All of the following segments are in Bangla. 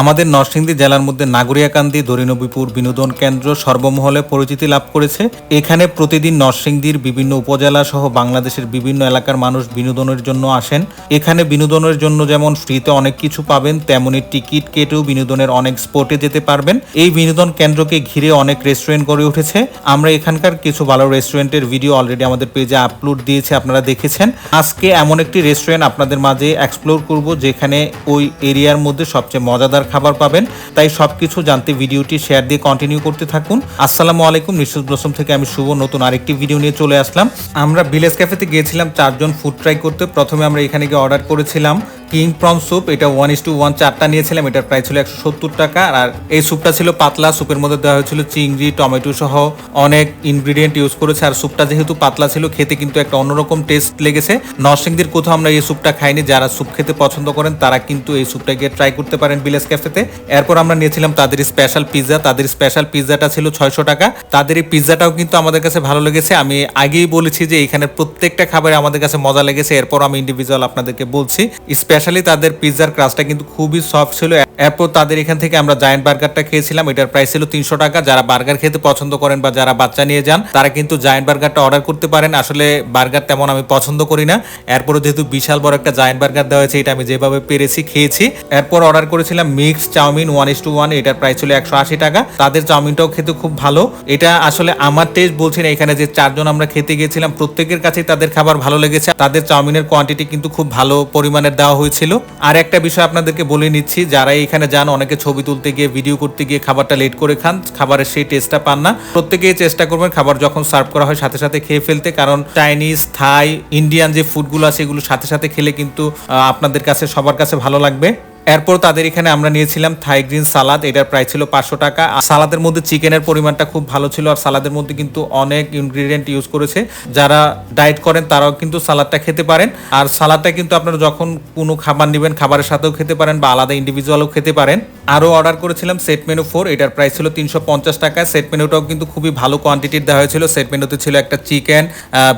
আমাদের নরসিংদী জেলার মধ্যে নাগরিয়াকান্দি, দরিনবীপুর বিনোদন কেন্দ্র সর্বমহলে পরিচিতি লাভ করেছে। এখানে প্রতিদিন নরসিংদীর বিভিন্ন উপজেলা সহ বাংলাদেশের বিভিন্ন এলাকার মানুষ বিনোদনের জন্য আসেন। এখানে বিনোদনের জন্য যেমন ফ্রিতে অনেক কিছু পাবেন, তেমনি টিকিট কেটেও বিনোদনের অনেক স্পটে যেতে পারবেন। এই বিনোদন কেন্দ্রকে ঘিরে অনেক রেস্টুরেন্ট গড়ে উঠেছে। আমরা এখানকার কিছু ভালো রেস্টুরেন্টের ভিডিও অলরেডি আমাদের পেজে আপলোড দিয়েছে, আপনারা দেখেছেন। আজকে এমন একটি রেস্টুরেন্ট আপনাদের মাঝে এক্সপ্লোর করব, যেখানে ওই এরিয়ার মধ্যে সবচেয়ে মজাদার খাবার পাবেন। তাই সব কিছু জানতে ভিডিওটি শেয়ার দিয়ে কন্টিনিউ করতে থাকুন। আসসালামু আলাইকুম, নিশ্চিত ব্লসম থেকে আমি শুভ নতুন আরেকটি ভিডিও নিয়ে চলে আসলাম। আমরা ভিলেজ ক্যাফেতে গিয়েছিলাম, চারজন ফুড ট্রাই করতে। প্রথমে আমরা এখানে গিয়ে অর্ডার করেছিলাম। কিং প্রন স্যুপ, এটা ওয়ান ইস টু ওয়ান চারটা নিয়েছিলাম, এটার প্রাইস ছিল একশো সত্তর টাকা। আর এই স্যুপটা ছিল পাতলা, স্যুপের মধ্যে দেওয়া হয়েছিল চিংড়ি, টমেটো সহ অনেক ইনগ্রিডিয়েন্ট ইউজ করেছে। আর স্যুপটা যেহেতু পাতলা ছিল, খেতে কিন্তু একটা অন্যরকম টেস্ট লেগেছে। নরসিংদীর কোথাও আমরা এই স্যুপটা খাইনি, যারা স্যুপ খেতে পছন্দ করেন, তারা কিন্তু এই স্যুপটা গিয়ে ট্রাই করতে পারেন ভিলেজ ক্যাফেতে এরপর আমরা নিয়েছিলাম তাদের স্পেশাল পিৎজা তাদের স্পেশাল পিৎজাটা ছিল ছয়শো টাকা। তাদের এই পিৎজাটাও কিন্তু আমাদের কাছে ভালো লেগেছে। আমি আগেই বলেছি যে এখানে প্রত্যেকটা খাবারে আমাদের কাছে মজা লেগেছে। এরপর আমি ইন্ডিভিজুয়াল আপনাদেরকে বলছি স্পেশালি তাদের পিৎজার ক্রাস্টটা কিন্তু খুবই সফট ছিল এরপর তাদের এখান থেকে আমরা জায়েন্ট বার্গারটা খেয়েছিলাম, এটার প্রাইস ছিল তিনশো টাকা। যারা বার্গার খেতে পছন্দ করেন বা যারা বাচ্চা নিয়ে যান, তারা কিন্তু জায়েন্ট বার্গারটা অর্ডার করতে পারেন। আসলে বার্গার তেমন আমি পছন্দ করি না। এরপরে যেহেতু বিশাল বড় একটা জায়েন্ট বার্গার দেওয়া হয়েছে, এটা আমি যেভাবে পেরেছি, খেয়েছি। এরপর অর্ডার করেছিলাম mix chowmein one is to one এটার প্রাইস ছিল একশো আশি টাকা। তাদের চাউমিনটাও খেতে খুব ভালো। এটা আসলে আমার টেস্ট বলছি না, এখানে যে চারজন আমরা খেতে গিয়েছিলাম, প্রত্যেকের কাছেই তাদের খাবার ভালো লেগেছে। তাদের চাউমিনের কোয়ান্টিটি কিন্তু খুব ভালো পরিমাণের দেওয়া হয়েছিল। আর একটা বিষয় আপনাদেরকে বলে নিচ্ছি, যারা এখানে যান, অনেকে ছবি তুলতে গিয়ে ভিডিও করতে গিয়ে খাবারটা লেট করে খান, খাবারের সেই টেস্টটা পান না। প্রত্যেকেই চেষ্টা করবেন খাবার যখন সার্ভ করা হয় সাথে সাথে খেয়ে ফেলতে, কারণ চাইনিজ থাই ইন্ডিয়ান যে ফুডগুলো আছে, এগুলো সাথে সাথে খেলে কিন্তু আপনাদের কাছে, সবার কাছে ভালো লাগবে। এরপর তাদের এখানে আমরা নিয়েছিলাম থাই গ্রিন সালাদ, এটার প্রায় ছিল পাঁচশো টাকা। আর সালাদের মধ্যে চিকেনের পরিমাণটা খুব ভালো ছিল আর সালাদের মধ্যে কিন্তু অনেক ইনগ্রিডিয়েন্ট ইউজ করেছে। যারা ডায়েট করেন তারাও কিন্তু সালাদটা খেতে পারেন। আর সালাদটা কিন্তু আপনারা যখন কোনো খাবার নেবেন, খাবারের সাথেও খেতে পারেন বা আলাদা ইন্ডিভিজুয়ালও খেতে পারেন। আরও অর্ডার করেছিলাম সেট মেনু ফোর, এটার প্রাইস ছিল তিনশো পঞ্চাশ টাকা। সেট মেনুটাও কিন্তু খুবই ভালো কোয়ান্টিটির দেওয়া হয়েছিল। সেট মেনুতে ছিল একটা চিকেন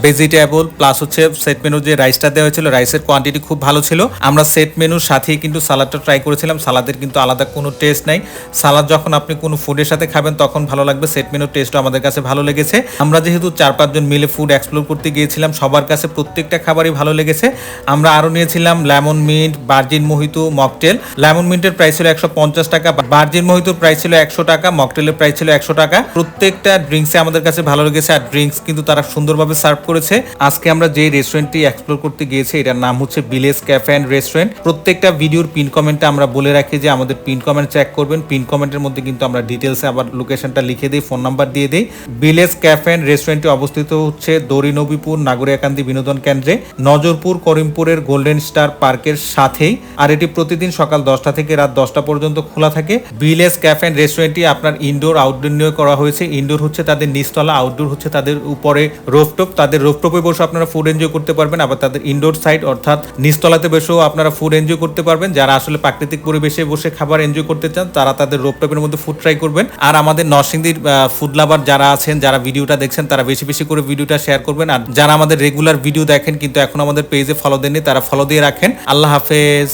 ভেজিটেবল প্লাস হচ্ছে সেট মেনু যে রাইসটা দেওয়া হয়েছিল রাইসের কোয়ান্টিটি খুব ভালো ছিল। আমরা সেট মেনুর সাথেই কিন্তু সালাদটা ট্রাই করেছিলাম। সালাদের কিন্তু আলাদা কোনো টেস্ট নাই। সালাদ যখন আপনি কোনো ফুডের সাথে খাবেন, তখন ভালো লাগবে। সেট মেনুর টেস্টও আমাদের কাছে ভালো লেগেছে। আমরা যেহেতু চার পাঁচজন মিলে ফুড এক্সপ্লোর করতে গিয়েছিলাম, সবার কাছে প্রত্যেকটা খাবারই ভালো লেগেছে। আমরা আরও নিয়েছিলাম lemon mint virgin mojito mocktail lemon মিন্টের price ছিল একশো পঞ্চাশ টাকা। বার্জিন মোহিতোর প্রাইস ছিল একশো টাকা, মকটেলের প্রাইস ছিল একশো টাকা। প্রত্যেকটা ড্রিঙ্কসে আমাদের কাছে ভালো লেগেছে আর ড্রিঙ্কস কিন্তু তারা সুন্দরভাবে সার্ভ করেছে। আজকে আমরা যে রেস্টুরেন্টটি এক্সপ্লোর করতে গিয়েছি, এটার নাম হচ্ছে ভিলেজ ক্যাফে অ্যান্ড রেস্টুরেন্ট প্রত্যেকটা ভিডিওর পিন কমেন্টে আমরা বলে রাখি যে আমাদের পিন কমেন্ট চেক করবেন। পিন কমেন্টের মধ্যে কিন্তু আমরা ডিটেলসে আবার লোকেশনটা লিখে দিই ফোন নাম্বার দিয়ে দিই। ভিলেজ ক্যাফে অ্যান্ড রেস্টুরেন্টটি অবস্থিত হচ্ছে দড়িনবীপুর নাগরিয়াকান্দি বিনোদন কেন্দ্রে। নজরপুর, করিমপুরের গোল্ডেন স্টার পার্কের সাথেই। আর এটি প্রতিদিন সকাল দশটা থেকে রাত দশটা পর্যন্ত খোলা থাকে। ভিলেজ ক্যাফে অ্যান্ড রেস্টুরেন্টটি আপনার ইনডোর, আউটডোর নিয়ে করা হয়েছে। ইনডোর হচ্ছে তাদের নিচতলা, আউটডোর হচ্ছে তাদের উপরে রোফটপ। তাদের রোফটপে বসে আপনারা ফুড এনজয় করতে পারবেন, আবার তাদের ইনডোর সাইড অর্থাৎ নিচতলাতে বসেও আপনারা ফুড এনজয় করতে পারবেন। যারা আসলে প্রাকৃতিক পরিবেশে বসে খাবার এনজয় করতে চান, তারা তাদের রোফটপের মধ্যে ফুড ট্রাই করবেন। আর আমাদের নরসিংদীর ফুড লাভার যারা আছেন, যারা ভিডিওটা দেখছেন, তারা বেশি বেশি করে ভিডিওটা শেয়ার করবেন। আর যারা আমাদের রেগুলার ভিডিও দেখেন, কিন্তু এখন আমাদের পেজে ফলো দেননি, তারা ফলো দিয়ে রাখেন। আল্লাহ হাফেজ।